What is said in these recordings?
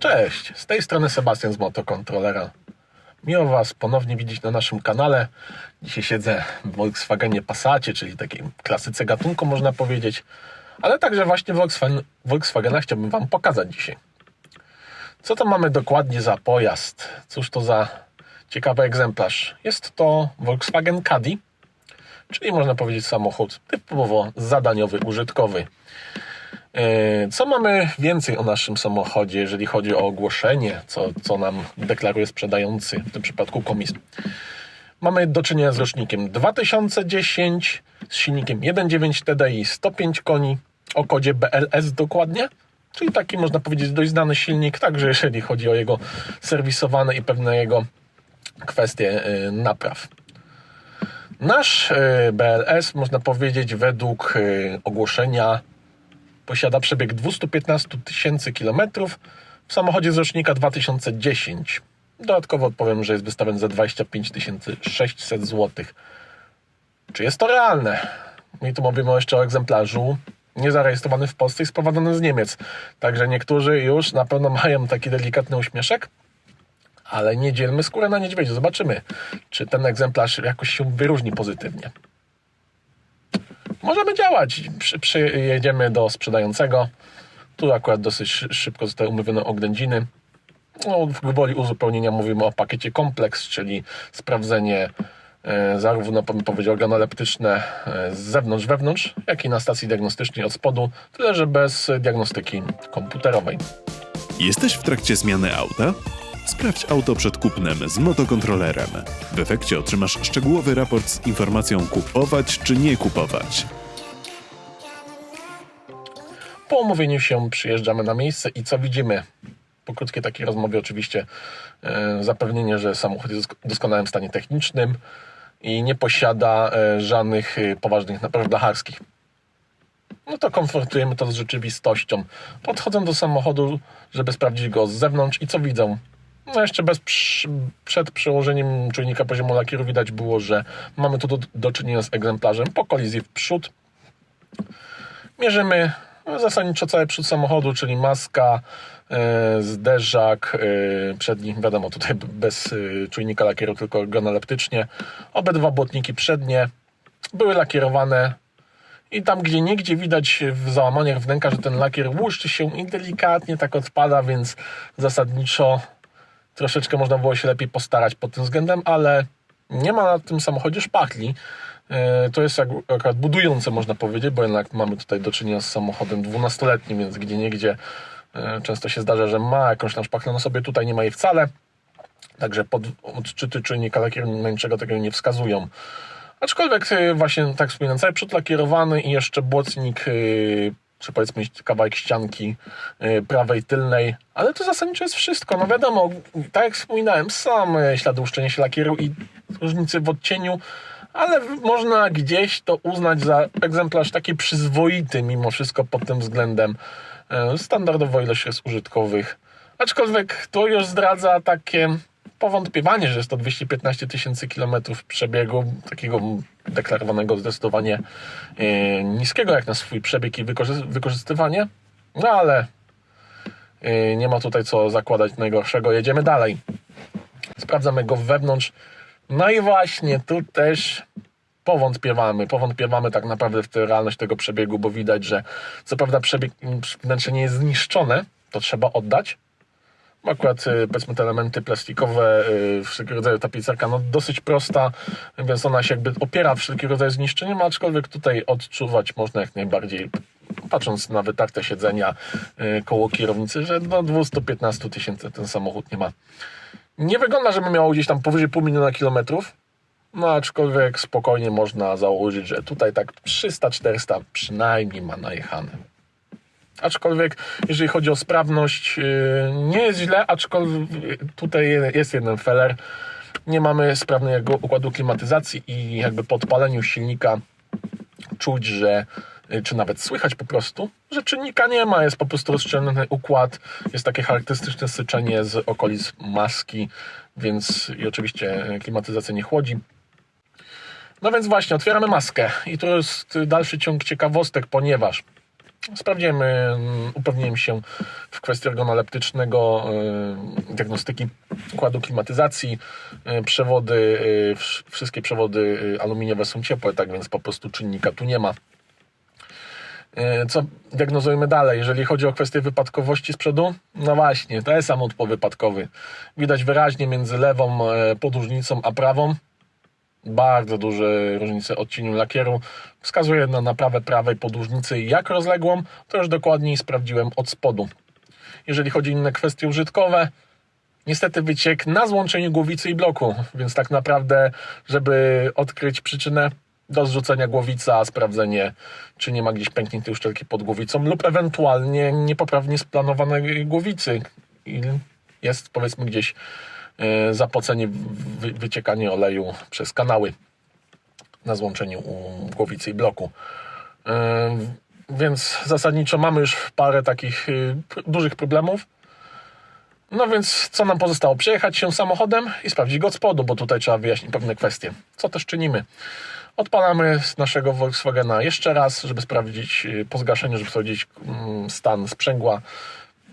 Cześć, z tej strony Sebastian z Motokontrolera. Miło Was ponownie widzieć na naszym kanale. Dzisiaj siedzę w Volkswagenie Passacie, czyli takiej klasyce gatunku można powiedzieć, ale także właśnie Volkswagen, Volkswagena chciałbym Wam pokazać dzisiaj. Co to mamy dokładnie za pojazd? Cóż to za ciekawy egzemplarz? Jest to Volkswagen Caddy, czyli można powiedzieć samochód typowo zadaniowy, użytkowy. E, Co mamy więcej o naszym samochodzie, jeżeli chodzi o ogłoszenie, co, co nam deklaruje sprzedający, w tym przypadku komis? Mamy do czynienia z rocznikiem 2010, z silnikiem 1.9 TDI 105 koni, o kodzie BLS dokładnie, czyli taki można powiedzieć dość znany silnik, także jeżeli chodzi o jego serwisowane i pewne jego kwestie e, napraw. Nasz e, BLS, można powiedzieć, według ogłoszenia posiada przebieg 215 tysięcy kilometrów w samochodzie z rocznika 2010. Dodatkowo odpowiem, że jest wystawiony za 25 600 zł. Czy jest to realne? I tu mówimy jeszcze o egzemplarzu niezarejestrowany w Polsce i sprowadzony z Niemiec. Także niektórzy już na pewno mają taki delikatny uśmieszek, ale nie dzielmy skórę na niedźwiedziu. Zobaczymy, czy ten egzemplarz jakoś się wyróżni pozytywnie możemy działać. Przy, przyjedziemy do sprzedającego. Tu akurat dosyć szy- szybko zostały umówione oględziny. No, w gwoli uzupełnienia mówimy o pakiecie kompleks, czyli sprawdzenie e, zarówno powiedział organoleptyczne e, z zewnątrz, wewnątrz, jak i na stacji diagnostycznej od spodu, tyle że bez diagnostyki komputerowej. Jesteś w trakcie zmiany auta? Sprawdź auto przed kupnem z motokontrolerem. W efekcie otrzymasz szczegółowy raport z informacją kupować czy nie kupować. Po umówieniu się przyjeżdżamy na miejsce i co widzimy? Po krótkiej takiej rozmowie oczywiście e, zapewnienie, że samochód jest w doskonałym stanie technicznym i nie posiada e, żadnych e, poważnych napraw blacharskich. No to konfrontujemy to z rzeczywistością. Podchodzę do samochodu, żeby sprawdzić go z zewnątrz i co widzę? No jeszcze bez przy, przed przełożeniem czujnika poziomu lakieru widać było, że mamy tu do, do czynienia z egzemplarzem po kolizji w przód Mierzymy zasadniczo cały przód samochodu, czyli maska, e, zderzak, e, przedni, wiadomo, tutaj bez e, czujnika lakieru, tylko organoleptycznie. Obydwa błotniki przednie były lakierowane i tam, gdzie nigdzie widać w załamaniach wnęka, że ten lakier łuszczy się i delikatnie tak odpada, więc zasadniczo troszeczkę można było się lepiej postarać pod tym względem, ale nie ma na tym samochodzie szpachli. E, To jest akurat budujące, można powiedzieć, bo jednak mamy tutaj do czynienia z samochodem 12-letnim, więc gdzie niegdzie e, często się zdarza, że ma jakąś tam szpachlę na sobie, tutaj nie ma jej wcale. Także pod, odczyty czujnika lakierniczego tego nie wskazują. Aczkolwiek e, właśnie, tak jak wspominałem, cały przód lakierowany i jeszcze błotnik, czy powiedzmy kawałek ścianki e, prawej, tylnej, ale to zasadniczo jest wszystko. No wiadomo, tak jak wspominałem, są e, ślady uszczenia się lakieru i różnice w odcieniu, ale można gdzieś to uznać za egzemplarz taki przyzwoity mimo wszystko pod tym względem. E, Standardowo ilość jest użytkowych. Aczkolwiek to już zdradza takie powątpiewanie, że jest to 215 tysięcy kilometrów przebiegu, takiego deklarowanego zdecydowanie e, niskiego jak na swój przebieg i wykorzy- wykorzystywanie. No ale e, nie ma tutaj co zakładać najgorszego. Jedziemy dalej. Sprawdzamy go wewnątrz. No i właśnie tu też powątpiewamy. Powątpiewamy tak naprawdę w tę realność tego przebiegu, bo widać, że co prawda przebieg wnętrze nie jest zniszczone, to trzeba oddać. Akurat y, powiedzmy te elementy plastikowe, y, wszelkiego rodzaju tapicerka, no dosyć prosta, więc ona się jakby opiera wszelkiego rodzaju zniszczeniem, aczkolwiek tutaj odczuwać można jak najbardziej, patrząc na wytarte siedzenia y, koło kierownicy, że do 215 tysięcy ten samochód nie ma. Nie wygląda, żeby miało gdzieś tam powyżej pół miliona kilometrów, no aczkolwiek spokojnie można założyć, że tutaj tak 300-400 przynajmniej ma najechane. Aczkolwiek, jeżeli chodzi o sprawność, yy, nie jest źle, aczkolwiek tutaj jest jeden feller. Nie mamy sprawnego układu klimatyzacji i jakby po odpaleniu silnika czuć, że yy, czy nawet słychać po prostu, że czynnika nie ma, jest po prostu rozszczelniony układ, jest takie charakterystyczne syczenie z okolic maski, więc i oczywiście klimatyzacja nie chłodzi. No więc właśnie, otwieramy maskę i to jest dalszy ciąg ciekawostek, ponieważ Sprawdziłem, upewniłem się w kwestii organoleptycznego, y, diagnostyki układu klimatyzacji. Y, Przewody, wsz- wszystkie przewody aluminiowe są ciepłe, tak więc po prostu czynnika tu nie ma. Co diagnozujemy dalej? Jeżeli chodzi o kwestię wypadkowości z przodu, no właśnie, to jest samochód powypadkowy. Widać wyraźnie między lewą e, podłużnicą a prawą bardzo duże różnice odcieniu lakieru. Wskazuje na naprawę prawej podłużnicy jak rozległą, to już dokładniej sprawdziłem od spodu. Jeżeli chodzi o inne kwestie użytkowe, niestety wyciek na złączeniu głowicy i bloku, więc tak naprawdę, żeby odkryć przyczynę, do zrzucenia głowica, sprawdzenie, czy nie ma gdzieś pękniętej uszczelki pod głowicą lub ewentualnie niepoprawnie splanowanej głowicy i jest powiedzmy gdzieś zapocenie, wy, wyciekanie oleju przez kanały na złączeniu u głowicy i bloku. E, Więc zasadniczo mamy już parę takich p- dużych problemów. No więc co nam pozostało? Przejechać się samochodem i sprawdzić go od spodu, bo tutaj trzeba wyjaśnić pewne kwestie. Co też czynimy? Odpalamy z naszego Volkswagena jeszcze raz, żeby sprawdzić po zgaszeniu, żeby sprawdzić mm, stan sprzęgła.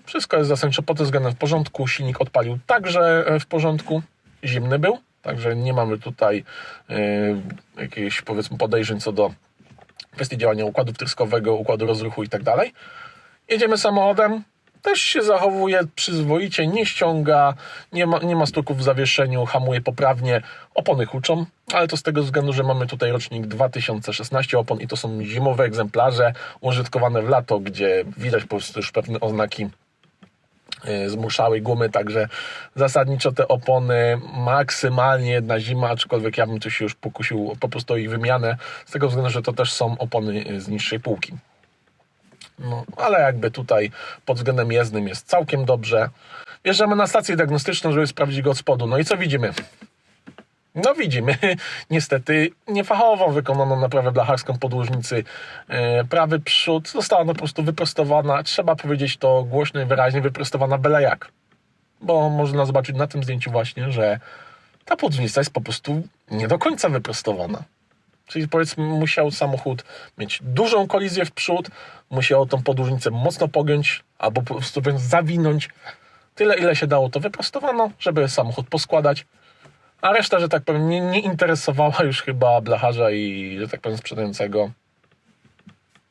Wszystko jest zasadniczo pod względem w porządku. Silnik odpalił także e, w porządku. Zimny był, także nie mamy tutaj y, jakichś powiedzmy podejrzeń co do kwestii działania układu wtryskowego, układu rozruchu i tak dalej. Jedziemy samochodem, też się zachowuje przyzwoicie, nie ściąga, nie ma, nie ma stuków w zawieszeniu, hamuje poprawnie, opony huczą, ale to z tego względu, że mamy tutaj rocznik 2016 opon i to są zimowe egzemplarze użytkowane w lato, gdzie widać po prostu już pewne oznaki y, zmuszałej gumy, także zasadniczo te opony maksymalnie jedna zima, aczkolwiek ja bym tu się już pokusił po prostu o ich wymianę, z tego względu, że to też są opony y, z niższej półki. No, ale jakby tutaj pod względem jezdnym jest całkiem dobrze. Wjeżdżamy na stację diagnostyczną, żeby sprawdzić go od spodu. No i co widzimy? No widzimy, niestety niefachowo wykonaną naprawę blacharską podłużnicy. E, Prawy przód została no po prostu wyprostowana, trzeba powiedzieć to głośno i wyraźnie, wyprostowana byle jak. Bo można zobaczyć na tym zdjęciu właśnie, że ta podłużnica jest po prostu nie do końca wyprostowana. Czyli powiedzmy, musiał samochód mieć dużą kolizję w przód, musiał tą podłużnicę mocno pogiąć, albo po prostu zawinąć. Tyle, ile się dało, to wyprostowano, żeby samochód poskładać. A reszta, że tak powiem, nie, nie interesowała już chyba blacharza i, że tak powiem, sprzedającego.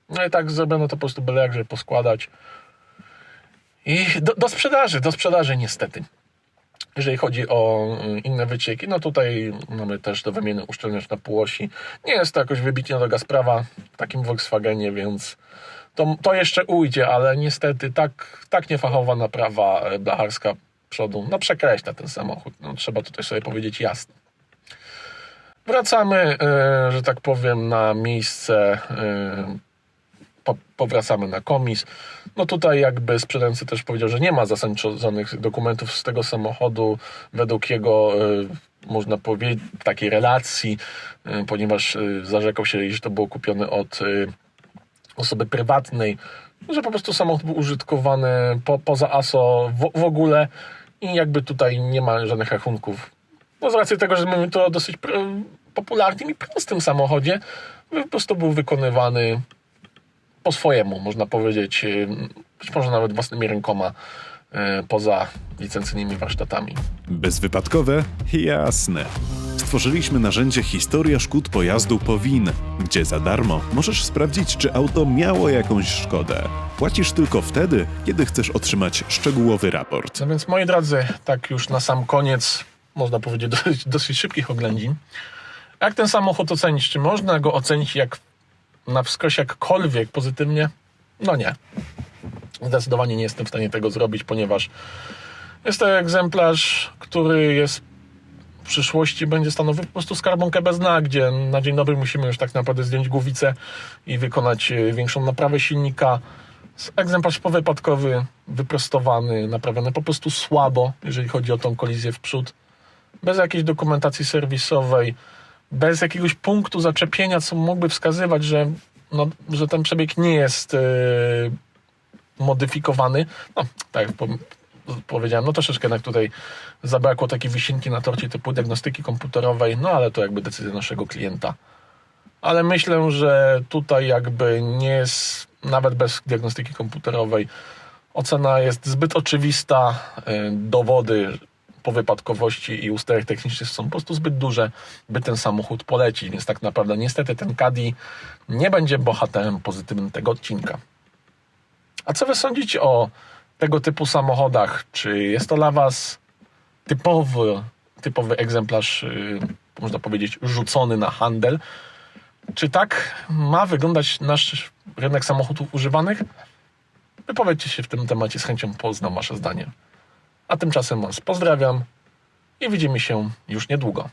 No i tak zrobiono to po prostu byle jak, żeby poskładać. I do, do sprzedaży, do sprzedaży niestety. Jeżeli chodzi o y, inne wycieki, no tutaj mamy też do wymiany uszczelniacz na półosi. Nie jest to jakoś wybitnie droga sprawa w takim Volkswagenie, więc to, to jeszcze ujdzie, ale niestety tak, tak niefachowa naprawa e, blacharska przodu, no przekreśla ten samochód. No, trzeba tutaj sobie powiedzieć jasno. Wracamy, e, że tak powiem, na miejsce e, po, powracamy na komis. No tutaj jakby sprzedający też powiedział, że nie ma zasadniczo żadnych dokumentów z tego samochodu według jego, y, można powiedzieć, takiej relacji, ponieważ zarzekał się, że to było kupione od osoby prywatnej, że po prostu samochód był użytkowany po, poza ASO w, w ogóle i jakby tutaj nie ma żadnych rachunków. No z racji tego, że mamy to o dosyć popularnym i prostym samochodzie, po prostu był wykonywany po swojemu, można powiedzieć, y, być może nawet własnymi rękoma, y, poza licencyjnymi warsztatami. Bezwypadkowe? Jasne. Stworzyliśmy narzędzie Historia szkód pojazdu Powin, gdzie za darmo możesz sprawdzić, czy auto miało jakąś szkodę. Płacisz tylko wtedy, kiedy chcesz otrzymać szczegółowy raport. No więc moi drodzy, tak już na sam koniec, można powiedzieć dosyć, dosyć szybkich oględzin. Jak ten samochód ocenić? Czy można go ocenić jak na wskroś jakkolwiek pozytywnie? No nie. Zdecydowanie nie jestem w stanie tego zrobić, ponieważ jest to egzemplarz, który jest przyszłości będzie stanowił po prostu skarbonkę bez dna, gdzie na dzień dobry musimy już tak naprawdę zdjąć głowicę i wykonać e, większą naprawę silnika. Egzemplarz powypadkowy, wyprostowany, naprawiony po prostu słabo, jeżeli chodzi o tą kolizję w przód. Bez jakiejś dokumentacji serwisowej, bez jakiegoś punktu zaczepienia, co mógłby wskazywać, że, no, że ten przebieg nie jest e, modyfikowany. No, tak powiedziałem, no troszeczkę jednak tutaj zabrakło takiej wisienki na torcie typu diagnostyki komputerowej, no ale to jakby decyzja naszego klienta. Ale myślę, że tutaj jakby nie jest nawet bez diagnostyki komputerowej. Ocena jest zbyt oczywista, y, dowody po wypadkowości i usterek technicznych są po prostu zbyt duże, by ten samochód polecić, więc tak naprawdę niestety ten Caddy nie będzie bohaterem pozytywnym tego odcinka. A co wy sądzicie o tego typu samochodach? Czy jest to dla was typowy, typowy egzemplarz, y, można powiedzieć, rzucony na handel? Czy tak ma wyglądać nasz rynek samochodów używanych? Wypowiedzcie się w tym temacie, z chęcią poznam wasze zdanie. A tymczasem was pozdrawiam i widzimy się już niedługo.